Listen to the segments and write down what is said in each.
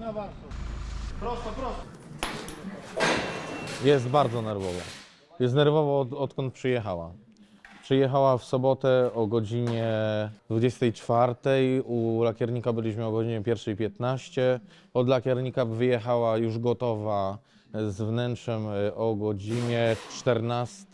na warsztat. Prosto, prosto. Jest bardzo nerwowo. Jest nerwowo od, odkąd przyjechała. Przyjechała w sobotę o godzinie 24. U lakiernika byliśmy o godzinie 1.15. Od lakiernika wyjechała już gotowa z wnętrzem e, o godzinie 14.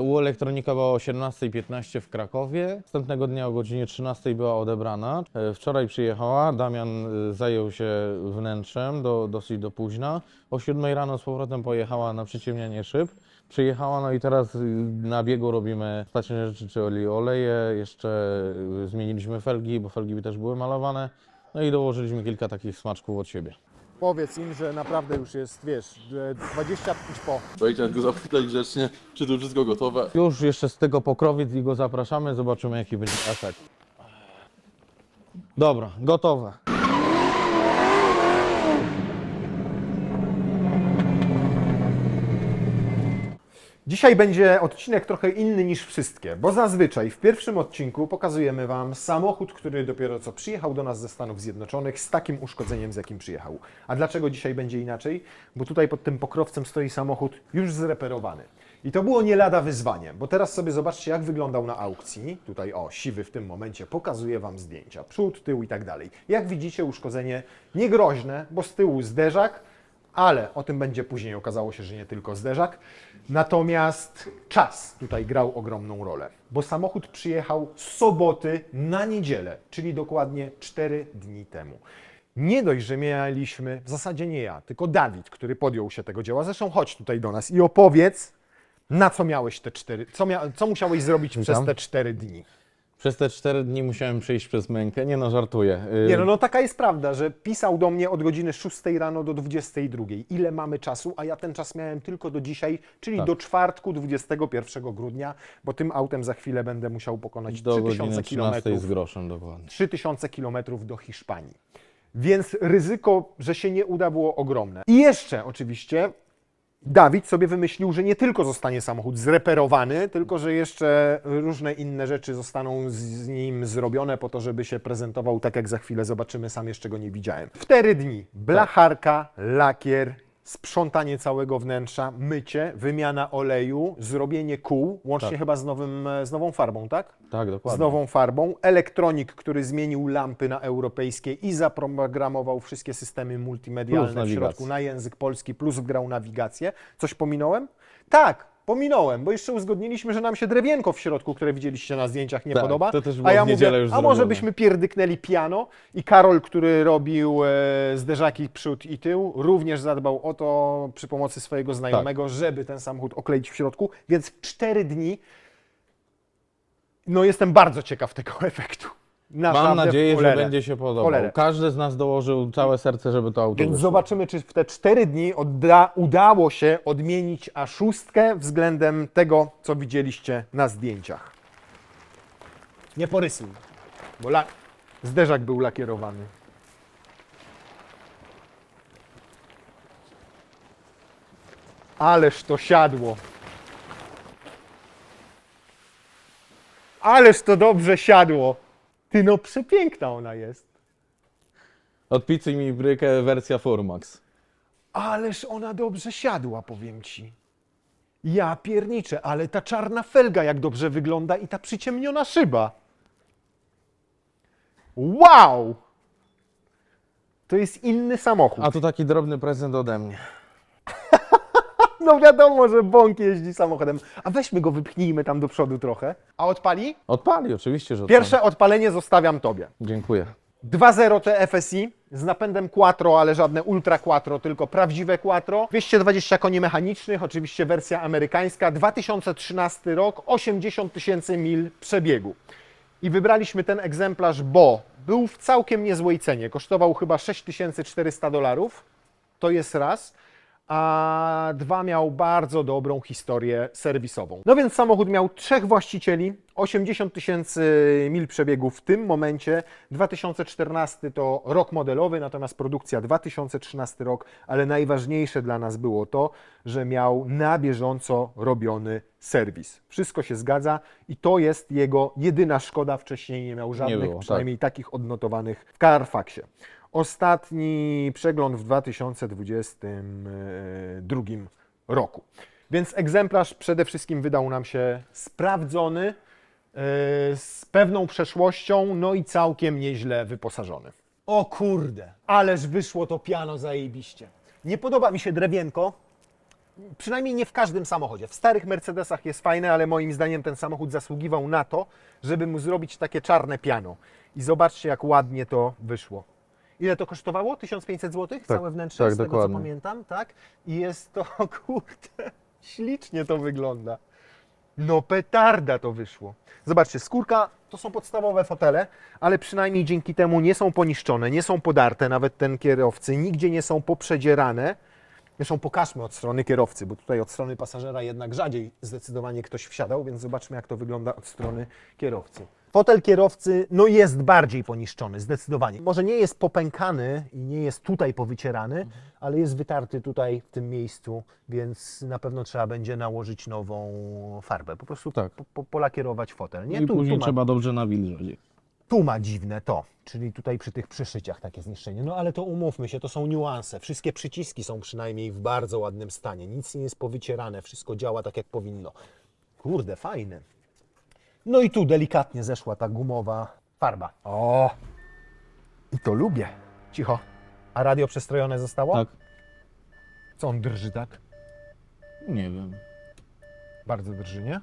U elektronika była o 18.15 w Krakowie. Następnego dnia o godzinie 13 była odebrana. E, Wczoraj przyjechała, Damian e, zajął się wnętrzem do, dosyć do późna. O 7 rano z powrotem pojechała na przyciemnianie szyb. Przyjechała, no i teraz y, na biegu robimy stację rzeczy, czyli oleje, jeszcze y, zmieniliśmy felgi, bo felgi też były malowane. No i dołożyliśmy kilka takich smaczków od siebie. Powiedz im, że naprawdę już jest, wiesz, że 25 po. Wejdzie go zapytać grzecznie, czy tu wszystko gotowe. Już jeszcze z tego pokrowiec i go zapraszamy, zobaczymy jaki będzie efekt. Dobra, gotowe. Dzisiaj będzie odcinek trochę inny niż wszystkie, bo zazwyczaj w pierwszym odcinku pokazujemy Wam samochód, który dopiero co przyjechał do nas ze Stanów Zjednoczonych z takim uszkodzeniem, z jakim przyjechał. A dlaczego dzisiaj będzie inaczej? Bo tutaj pod tym pokrowcem stoi samochód już zreperowany. I to było nie lada wyzwanie, bo teraz sobie zobaczcie, jak wyglądał na aukcji. Tutaj, o, siwy w tym momencie, pokazuje Wam zdjęcia, przód, tył i tak dalej. Jak widzicie, uszkodzenie niegroźne, bo z tyłu zderzak, ale o tym będzie później. Okazało się, że nie tylko zderzak. Natomiast czas tutaj grał ogromną rolę, bo samochód przyjechał z soboty na niedzielę, czyli dokładnie 4 dni temu. Nie dość, że mieliśmy, w zasadzie nie ja, tylko Dawid, który podjął się tego dzieła. Zresztą chodź tutaj do nas i opowiedz, na co miałeś te cztery, co, mia, co musiałeś zrobić przez te cztery dni. Przez te 4 dni musiałem przejść przez mękę. Nie no, żartuję. Y, Nie, no, no taka jest prawda, że pisał do mnie od godziny 6 rano do 22. Ile mamy czasu? A ja ten czas miałem tylko do dzisiaj, czyli Tak. do czwartku 21 grudnia, bo tym autem za chwilę będę musiał pokonać Do 3000 godziny 13 z kilometrów. groszem dokładnie. 3000 kilometrów do Hiszpanii. Więc ryzyko, że się nie uda, było ogromne. I jeszcze oczywiście Dawid sobie wymyślił, że nie tylko zostanie samochód zreperowany, tylko że jeszcze różne inne rzeczy zostaną z- nim zrobione po to, żeby się prezentował tak, jak za chwilę zobaczymy. Sam jeszcze go nie widziałem. Cztery dni. Blacharka, lakier, sprzątanie całego wnętrza, mycie, wymiana oleju, zrobienie kół, łącznie Tak. chyba z, nowym, z nową farbą, tak? Tak, z dokładnie. nową farbą, elektronik, który zmienił lampy na europejskie i zaprogramował wszystkie systemy multimedialne w środku na język polski, plus wgrał nawigację. Coś pominąłem? Tak, pominąłem, bo jeszcze uzgodniliśmy, że nam się drewienko w środku, które widzieliście na zdjęciach, nie Tak, podoba. to też było a ja w niedzielę mówię, już a może zrobione. byśmy pierdyknęli piano i Karol, który robił e, zderzaki przód i tył, również zadbał o to przy pomocy swojego znajomego, Tak. żeby ten samochód okleić w środku, więc w cztery dni no jestem bardzo ciekaw tego efektu. Naprawdę Mam nadzieję, że cholerę. będzie się podobał. Cholerę. Każdy z nas dołożył całe serce, żeby to auto Więc wyszło. zobaczymy, czy w te cztery dni odda, udało się odmienić A6 względem tego, co widzieliście na zdjęciach. Nie porysuj, bo la... zderzak był lakierowany. Ależ to siadło. Ależ to dobrze siadło. Ty no przepiękna ona jest. Od pizzy mi brykę wersja Formax. Ależ ona dobrze siadła, powiem ci. Ja pierniczę, ale ta czarna felga jak dobrze wygląda i ta przyciemniona szyba. Wow! To jest inny samochód. A to taki drobny prezent ode mnie. No wiadomo, że Bąk jeździ samochodem. A weźmy go, wypchnijmy tam do przodu trochę. A odpali? Odpali, oczywiście, że odpali. Pierwsze odpalenie zostawiam tobie. Dziękuję. 2.0 TFSI z napędem Quattro, ale żadne Ultra Quattro, tylko prawdziwe Quattro. 220 koni mechanicznych, oczywiście wersja amerykańska. 2013 rok, 80 tysięcy mil przebiegu. I wybraliśmy ten egzemplarz, bo był w całkiem niezłej cenie. Kosztował chyba 6400 dolarów. To jest raz. A dwa miał bardzo dobrą historię serwisową. No więc samochód miał trzech właścicieli, 80 tysięcy mil przebiegu w tym momencie. 2014 to rok modelowy, natomiast produkcja 2013 rok, ale najważniejsze dla nas było to, że miał na bieżąco robiony serwis. Wszystko się zgadza i to jest jego jedyna szkoda. Wcześniej nie miał żadnych, było, tak. przynajmniej takich odnotowanych w Carfaxie. Ostatni przegląd w 2022 roku. Więc egzemplarz przede wszystkim wydał nam się sprawdzony, e, z pewną przeszłością, no i całkiem nieźle wyposażony. O kurde, ależ wyszło to piano zajebiście. Nie podoba mi się drewienko, przynajmniej nie w każdym samochodzie. W starych Mercedesach jest fajne, ale moim zdaniem ten samochód zasługiwał na to, żeby mu zrobić takie czarne piano. I zobaczcie, jak ładnie to wyszło. Ile to kosztowało? 1500 zł? Całe wnętrze, tak, z tego dokładnie. co pamiętam, tak? I jest to, kurde, ślicznie to wygląda. No petarda to wyszło. Zobaczcie, skórka to są podstawowe fotele, ale przynajmniej dzięki temu nie są poniszczone, nie są podarte, nawet ten kierowcy, nigdzie nie są poprzedzierane. Zresztą pokażmy od strony kierowcy, bo tutaj od strony pasażera jednak rzadziej zdecydowanie ktoś wsiadał, więc zobaczmy jak to wygląda od strony kierowcy. Fotel kierowcy no jest bardziej poniszczony, zdecydowanie. Może nie jest popękany i nie jest tutaj powycierany, ale jest wytarty tutaj w tym miejscu, więc na pewno trzeba będzie nałożyć nową farbę. Po prostu Tak. po, po, polakierować fotel. Nie? I Tu, później tu, ma, trzeba dobrze nawilżyć. tu ma dziwne to, czyli tutaj przy tych przyszyciach takie zniszczenie. No ale to umówmy się, to są niuanse. Wszystkie przyciski są przynajmniej w bardzo ładnym stanie. Nic nie jest powycierane, wszystko działa tak jak powinno. Kurde, fajne. No i tu delikatnie zeszła ta gumowa farba. O! I to lubię. Cicho. A radio przestrojone zostało? Tak? Co on drży tak? Nie wiem. Bardzo drży, nie?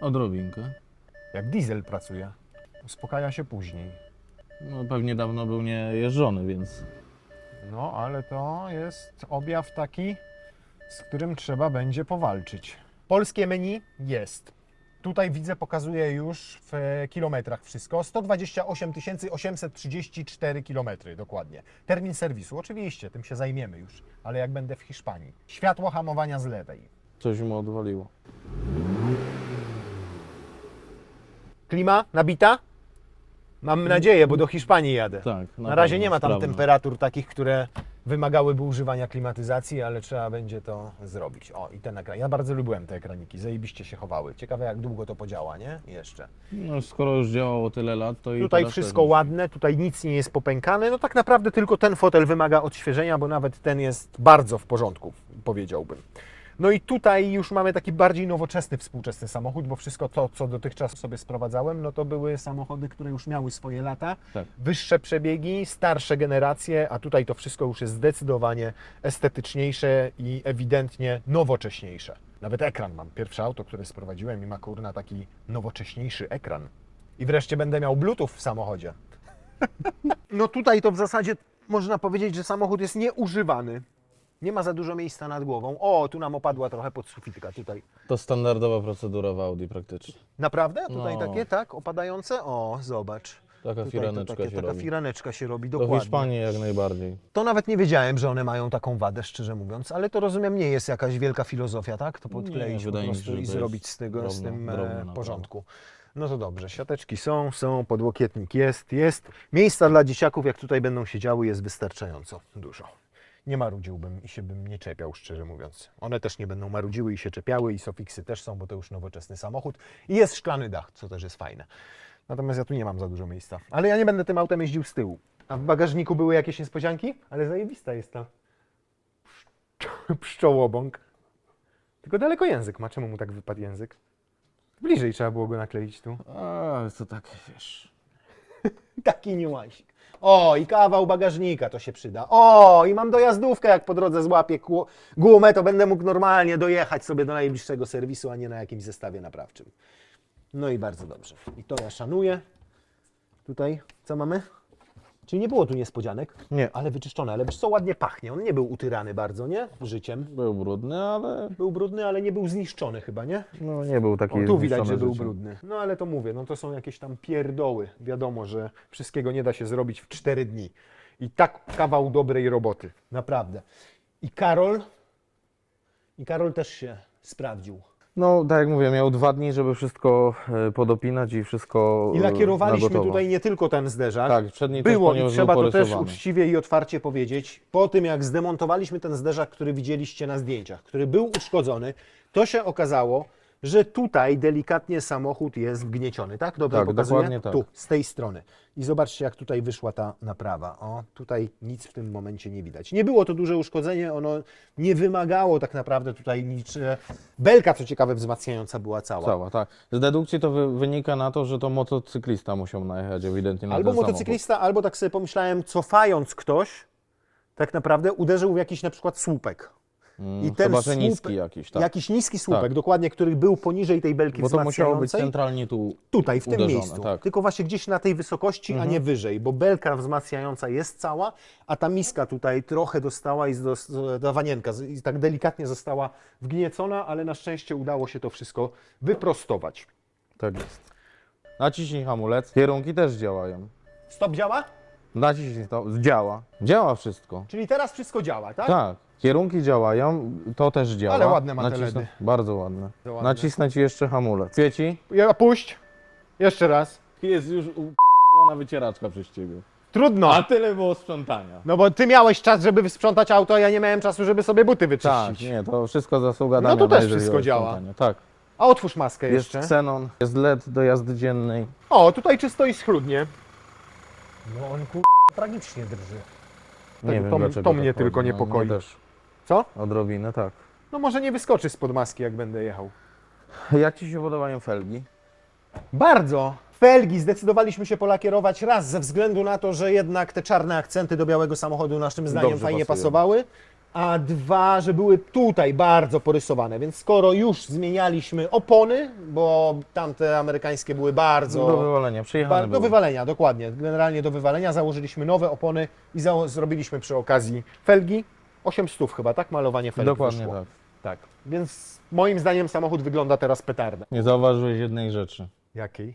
Odrobinkę. Jak diesel pracuje. Uspokaja się później. No pewnie dawno był nie jeżdżony, więc No, ale to jest objaw taki, z którym trzeba będzie powalczyć. Polskie menu jest. Tutaj widzę, pokazuje już w kilometrach wszystko. 128 834 kilometry dokładnie. Termin serwisu, oczywiście, tym się zajmiemy już, ale jak będę w Hiszpanii. Światło hamowania z lewej. coś mu odwaliło. Klima nabita? Mam nadzieję, bo do Hiszpanii jadę. Tak. Na razie pewno nie ma tam temperatur takich, które wymagałyby używania klimatyzacji, ale trzeba będzie to zrobić. O, i ten ekran. Ja bardzo lubiłem te ekraniki, zajebiście się chowały. Ciekawe jak długo to podziała, nie? Jeszcze. No, skoro już działało tyle lat, to i Tutaj wszystko też. ładne, tutaj nic nie jest popękane. No tak naprawdę tylko ten fotel wymaga odświeżenia, bo nawet ten jest bardzo w porządku, powiedziałbym. No i tutaj już mamy taki bardziej nowoczesny, współczesny samochód, bo wszystko to, co dotychczas sobie sprowadzałem, no to były samochody, które już miały swoje lata, Tak. wyższe przebiegi, starsze generacje, a tutaj to wszystko już jest zdecydowanie estetyczniejsze i ewidentnie nowocześniejsze. Nawet ekran mam. Pierwsze auto, które sprowadziłem i ma kurna taki nowocześniejszy ekran. I wreszcie będę miał Bluetooth w samochodzie. No tutaj to w zasadzie można powiedzieć, że samochód jest nieużywany. Nie ma za dużo miejsca nad głową. O, tu nam opadła trochę pod sufitka tutaj. To standardowa procedura w Audi praktycznie. Naprawdę? Tutaj No. takie, tak? Opadające? O, zobacz. Taka Tutaj to firaneczka takie, się taka robi. firaneczka się robi, Do dokładnie. Hiszpanii jak najbardziej. To nawet nie wiedziałem, że one mają taką wadę, szczerze mówiąc, ale to rozumiem, nie jest jakaś wielka filozofia, tak? To podkleić po wydaje mi się, prostu że i to zrobić z tego, z tym e, naprawa. porządku. No to dobrze, siateczki są, są, podłokietnik jest, jest. Miejsca dla dzieciaków, jak tutaj będą siedziały, jest wystarczająco dużo. Nie marudziłbym i się bym nie czepiał, szczerze mówiąc. One też nie będą marudziły i się czepiały i sofiksy też są, bo to już nowoczesny samochód. I jest szklany dach, co też jest fajne. Natomiast ja tu nie mam za dużo miejsca. Ale ja nie będę tym autem jeździł z tyłu. A w bagażniku były jakieś niespodzianki? Ale zajebista jest ta pszczo- pszczołobąk. Tylko daleko język ma. Czemu mu tak wypadł język? Bliżej trzeba było go nakleić tu. A, to tak, wiesz. Taki niuansik. O, i kawał bagażnika to się przyda. O, i mam dojazdówkę, jak po drodze złapię gumę, to będę mógł normalnie dojechać sobie do najbliższego serwisu, a nie na jakimś zestawie naprawczym. No i bardzo dobrze. I to ja szanuję. Tutaj, co mamy? Czyli nie było tu niespodzianek? Nie. Ale wyczyszczone, ale wiesz co, ładnie pachnie. On nie był utyrany bardzo, nie? Życiem. Był brudny, ale Był brudny, ale nie był zniszczony chyba, nie? no, nie był taki O, tu widać, że zniszczony był życiem. brudny. No ale to mówię, no to są jakieś tam pierdoły. Wiadomo, że wszystkiego nie da się zrobić w 4 dni. I tak kawał dobrej roboty. Naprawdę. I Karol. I Karol też się sprawdził. No, tak jak mówię, miał dwa dni, żeby wszystko e, podopinać i wszystko I e, lakierowaliśmy gotowo. tutaj nie tylko ten zderzak. Tak, przedni też Było i trzeba był to też porysowany. uczciwie i otwarcie powiedzieć. Po tym jak zdemontowaliśmy ten zderzak, który widzieliście na zdjęciach, który był uszkodzony, to się okazało, że tutaj delikatnie samochód jest wgnieciony, tak? Dobrze Tak, pokazuję? dokładnie tak. Tu, z tej strony. I zobaczcie, jak tutaj wyszła ta naprawa. O, tutaj nic w tym momencie nie widać. Nie było to duże uszkodzenie, ono nie wymagało tak naprawdę tutaj nic. Belka, co ciekawe, wzmacniająca była cała. Cała, tak. Z dedukcji to wy, wynika na to, że to motocyklista musiał najechać ewidentnie na Albo ten samochód. motocyklista, albo tak sobie pomyślałem, cofając ktoś, tak naprawdę uderzył w jakiś na przykład słupek. Mm, I ten Chyba, że słup- niski jakiś, tak. Jakiś niski słupek, Tak. dokładnie, który był poniżej tej belki Bo to musiało być wzmacniającej. centralnie tu. Tutaj, w tym uderzone, miejscu. tak. Mhm. Tylko właśnie gdzieś na tej wysokości, a nie wyżej, bo belka wzmacniająca jest cała, a ta miska tutaj trochę dostała i zdos- ta wanienka z- i tak delikatnie została wgniecona, ale na szczęście udało się to wszystko wyprostować. Tak jest. Naciśnij hamulec. Kierunki też działają. Stop działa? Naciśnij to. Działa. Działa wszystko. Czyli teraz wszystko działa, tak? Tak. Kierunki działają, to też działa. Ale ładne ma te Nacisnę- LEDy. Bardzo ładne. To ładne. Nacisnę ci jeszcze hamulec. Świeci? Ja puść. Jeszcze raz. Jest już u***ona wycieraczka przez ciebie. Trudno. A tyle było sprzątania. No bo ty miałeś czas, żeby sprzątać auto, a ja nie miałem czasu, żeby sobie buty Tak, wyczyścić. nie, to wszystko zasługa No Damiana, tu też jeżeli wszystko chodzi o działa. sprzątanie. Tak. A otwórz maskę Jest jeszcze. xenon, jest LED do jazdy dziennej. O, tutaj czysto i schludnie. No on ku... tragicznie drży. Nie Tak, wiem to- dlaczego to tak mnie tylko chodzi. No, niepokoi. mnie też. Co? Odrobinę, tak. No może nie wyskoczy spod maski, jak będę jechał. Jak ci się podobają felgi? Bardzo. Felgi zdecydowaliśmy się polakierować raz ze względu na to, że jednak te czarne akcenty do białego samochodu naszym zdaniem Dobrze fajnie pasują. pasowały, a dwa, że były tutaj bardzo porysowane, więc skoro już zmienialiśmy opony, bo tamte amerykańskie były bardzo... Do wywalenia, przyjechane Ba- do były. wywalenia, dokładnie. Generalnie do wywalenia założyliśmy nowe opony i zało- zrobiliśmy przy okazji felgi. 8 stów chyba, tak? Malowanie felgi Dokładnie wyszło. tak. tak. Więc moim zdaniem samochód wygląda teraz petarda. Nie zauważyłeś jednej rzeczy. Jakiej?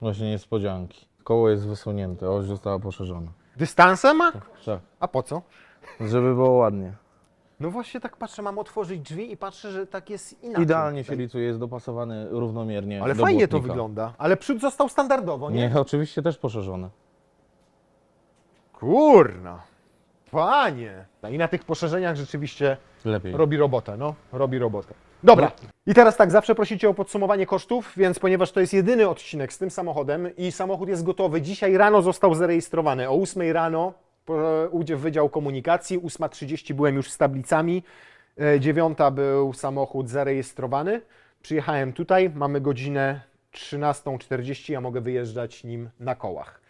Właśnie niespodzianki. Koło jest wysunięte, oś została poszerzona. Dystansem? Tak. A po co? Żeby było ładnie. No właśnie tak patrzę, mam otworzyć drzwi i patrzę, że tak jest inaczej. Idealnie się licuje, jest dopasowany równomiernie Ale do fajnie to błotnika. wygląda. Ale przód został standardowo, nie? Nie, oczywiście też poszerzony. Kurna. Panie. I na tych poszerzeniach rzeczywiście Lepiej. Robi robotę, no, robi robotę. Dobra. I teraz tak, zawsze prosicie o podsumowanie kosztów, więc ponieważ to jest jedyny odcinek z tym samochodem i samochód jest gotowy, dzisiaj rano został zarejestrowany. O 8 rano udzie- Wydział Komunikacji, 8.30 byłem już z tablicami, e, 9 był samochód zarejestrowany. Przyjechałem tutaj, mamy godzinę 13.40, ja mogę wyjeżdżać nim na kołach.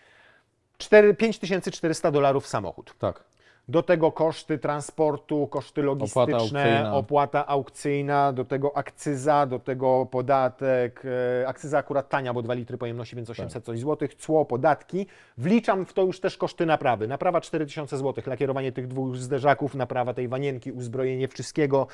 4, 5400 dolarów samochód. Tak. Do tego koszty transportu, koszty logistyczne, aukcyjna. opłata aukcyjna, do tego akcyza, do tego podatek. e, Akcyza akurat tania, bo 2 litry pojemności, więc 800 coś złotych, cło, podatki. Wliczam w to już też koszty naprawy. Naprawa 4000 złotych, lakierowanie tych dwóch zderzaków, naprawa tej wanienki, uzbrojenie wszystkiego.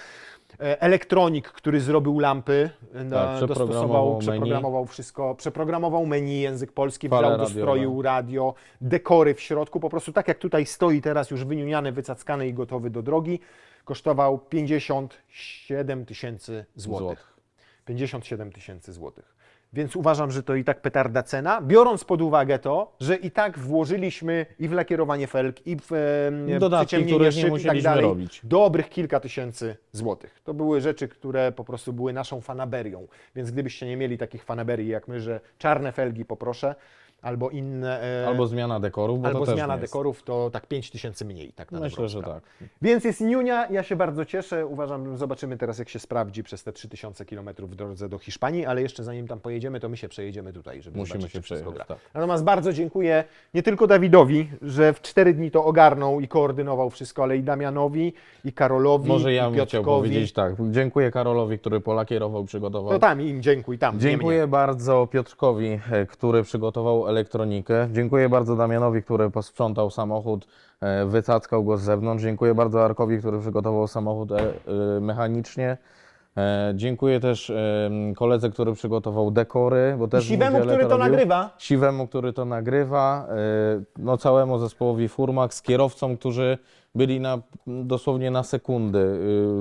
E, Elektronik, który zrobił lampy, e, Tak, przeprogramował dostosował, menu. przeprogramował wszystko, przeprogramował meni, język polski, Fale stroju, radio, dekory w środku, po prostu tak jak tutaj stoi teraz już wyniuniany, wycackany i gotowy do drogi, kosztował 57 tysięcy złotych. Złotych. 57 tysięcy złotych. Więc uważam, że to i tak petarda cena, biorąc pod uwagę to, że i tak włożyliśmy i w lakierowanie felg, i w e, Dodatki, przyciemnienie których nie szyb i tak musieliśmy dalej, robić. dobrych kilka tysięcy złotych. To były rzeczy, które po prostu były naszą fanaberią. Więc gdybyście nie mieli takich fanaberii jak my, że czarne felgi poproszę, albo inne... e, Albo zmiana dekoru, bo albo to zmiana dekorów, to tak 5 tysięcy mniej. Tak na Myślę, że tak. Więc jest Niunia, ja się bardzo cieszę. Uważam, zobaczymy teraz, jak się sprawdzi przez te 3000 km w drodze do Hiszpanii, ale jeszcze zanim tam pojedziemy, to my się przejedziemy tutaj, żeby Musimy zobaczyć, się gra. tak. Natomiast bardzo dziękuję nie tylko Dawidowi, że w 4 dni to ogarnął i koordynował wszystko, ale i Damianowi, i Karolowi, Może ja bym chciał powiedzieć tak. Dziękuję Karolowi, który polakierował, przygotował. To tam im dziękuj, tam. Dziękuję bardzo Piotrkowi, e, który przygotował elektronikę. Dziękuję bardzo Damianowi, który posprzątał samochód, e, wycackał go z zewnątrz. Dziękuję bardzo Arkowi, który przygotował samochód e, e, mechanicznie. E, Dziękuję też e, koledze, który przygotował dekory, bo I też Siwemu, który to robił. nagrywa. Siwemu, który to nagrywa, e, no całemu zespołowi Furmax, kierowcom, którzy byli na, dosłownie na sekundy,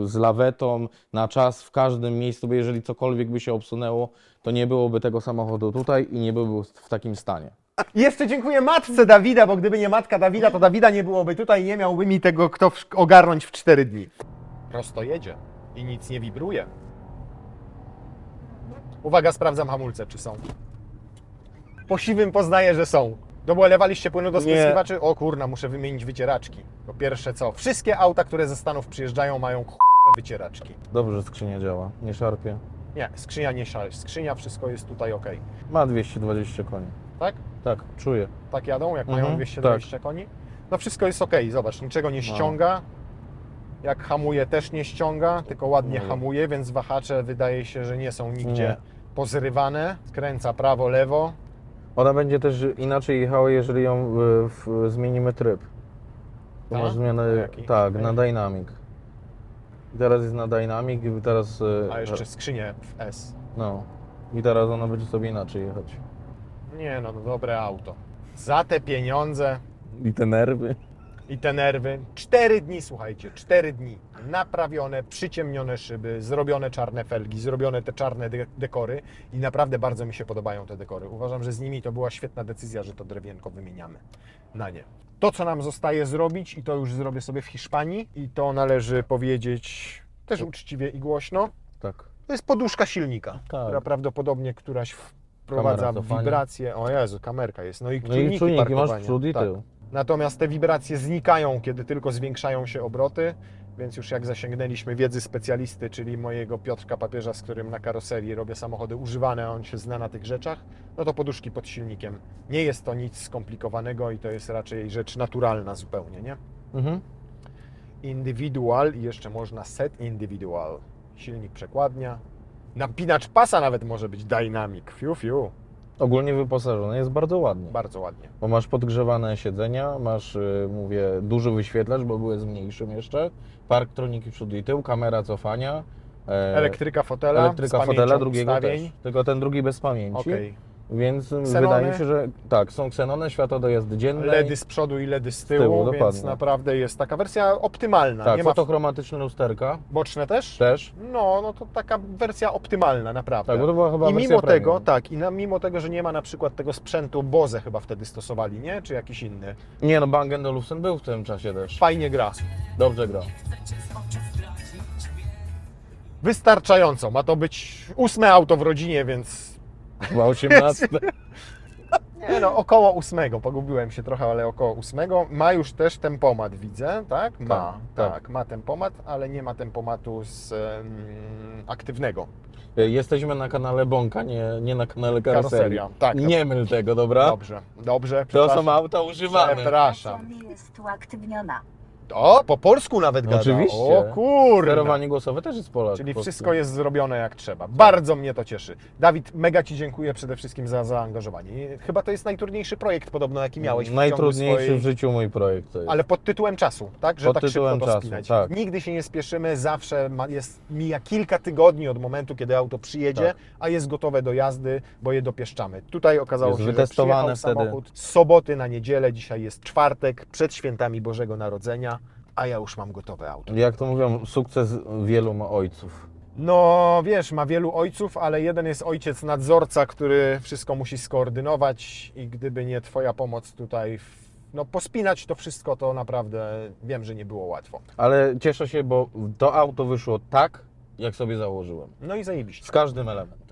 y, z lawetą, na czas, w każdym miejscu, bo jeżeli cokolwiek by się obsunęło, to nie byłoby tego samochodu tutaj i nie byłby w takim stanie. I Jeszcze dziękuję matce Dawida, bo gdyby nie matka Dawida, to Dawida nie byłoby tutaj, nie miałby mi tego kto w- ogarnąć w 4 dni. Prosto jedzie i nic nie wibruje. Uwaga, sprawdzam hamulce, czy są. Po siwym poznaję, że są. No bo lewaliście płynu do spryskiwaczy? O kurna, muszę wymienić wycieraczki. Po pierwsze co? Wszystkie auta, które ze Stanów przyjeżdżają mają ch... wycieraczki. Dobrze, że skrzynia działa, nie szarpie. Nie, skrzynia nie szal. Skrzynia, wszystko jest tutaj ok. Ma 220 koni. Tak? Tak, czuję. Tak jadą, jak Mhm, mają 220 koni? No wszystko jest ok, zobacz, niczego nie No. ściąga. Jak hamuje też nie ściąga, tylko ładnie No. hamuje, więc wahacze wydaje się, że nie są nigdzie Nie. pozrywane. Skręca prawo, lewo. Ona będzie też inaczej jechała, jeżeli ją w, w, zmienimy tryb. To Tak? masz zmianę, tak, na Dynamic. I teraz jest na Dynamic i teraz... e, A jeszcze skrzynię w S. No. I teraz ona będzie sobie inaczej jechać. Nie no, no dobre auto. Za te pieniądze I te nerwy. I te nerwy. Cztery dni, słuchajcie, cztery dni. Naprawione, przyciemnione szyby, zrobione czarne felgi, zrobione te czarne de- dekory i naprawdę bardzo mi się podobają te dekory. Uważam, że z nimi to była świetna decyzja, że to drewienko wymieniamy na nie. To, co nam zostaje zrobić i to już zrobię sobie w Hiszpanii i to należy powiedzieć też uczciwie i głośno, Tak. to jest poduszka silnika, Tak. która prawdopodobnie któraś wprowadza wibrację. O Jezu, kamerka jest. No i No czujniki, i czujniki masz przód i Tak. Natomiast te wibracje znikają, kiedy tylko zwiększają się obroty, więc już jak zasięgnęliśmy wiedzy specjalisty, czyli mojego Piotrka Papieża, z którym na karoserii robię samochody używane, a on się zna na tych rzeczach, no to poduszki pod silnikiem. Nie jest to nic skomplikowanego i to jest raczej rzecz naturalna zupełnie, nie? Mhm. Individual i jeszcze można set individual. Silnik przekładnia. Napinacz pasa nawet może być dynamic. Fiu, fiu. Ogólnie wyposażone jest bardzo ładnie. Bardzo ładnie. Bo masz podgrzewane siedzenia, masz, y, mówię, duży wyświetlacz, bo były z mniejszym jeszcze, park troniki przód i tył, kamera cofania, e, Elektryka fotela. elektryka z fotela, pamięcią drugiego ustawień. też. Tylko ten drugi bez pamięci. Okej. Więc wydaje mi się, że tak, są ksenone, światło do jazdy dziennej. LEDy z przodu i LEDy z tyłu, tyłu, więc naprawdę jest taka wersja optymalna. Tak, nie ma fotochromatyczne lusterka boczne też? też. No, no to taka wersja optymalna, naprawdę. Tak, bo to była chyba I mimo premium. tego, tak, i na, mimo tego, że nie ma na przykład tego sprzętu Bose chyba wtedy stosowali, nie? Czy jakiś inny. Nie no, Bang Olufsen był w tym czasie też. Fajnie gra. Dobrze gra. Wystarczająco. Ma to być ósme auto w rodzinie, więc Chyba 18. nie no, około ósmego. Pogubiłem się trochę, ale około ósmego. Ma już też tempomat, widzę, tak? Ma, tak, tak. ma tempomat, ale nie ma tempomatu z em, aktywnego. Jesteśmy na kanale Bąka, nie, nie na kanale karoserii. Karoseria, tak. Nie myl tego, dobra? Dobrze, dobrze. To przepraszam. są auta używane. Przepraszam. nie jest uaktywniona. O, po polsku nawet gada. Oczywiście. O kurde. Sterowanie głosowe też jest Polak. Czyli wszystko jest zrobione jak trzeba. Bardzo mnie to cieszy. Dawid, mega Ci dziękuję przede wszystkim za zaangażowanie. Chyba to jest najtrudniejszy projekt podobno, jaki miałeś w Najtrudniejszy swojej... w życiu mój projekt to jest. Ale pod tytułem czasu, tak? Że Pod tak tytułem szybko to czasu, spinać. tak. Nigdy się nie spieszymy, zawsze ma, jest, mija kilka tygodni od momentu, kiedy auto przyjedzie, Tak. a jest gotowe do jazdy, bo je dopieszczamy. Tutaj okazało Jest się, że wytestowane przyjechał wtedy. samochód z soboty na niedzielę, dzisiaj jest czwartek, przed świętami Bożego Narodzenia, a ja już mam gotowe auto. Jak to mówią, sukces wielu ma ojców. No wiesz, ma wielu ojców, ale jeden jest ojciec nadzorca, który wszystko musi skoordynować i gdyby nie Twoja pomoc tutaj, no pospinać to wszystko, to naprawdę wiem, że nie było łatwo. Ale cieszę się, bo to auto wyszło tak, jak sobie założyłem. No i zajebiście. Z każdym elementem.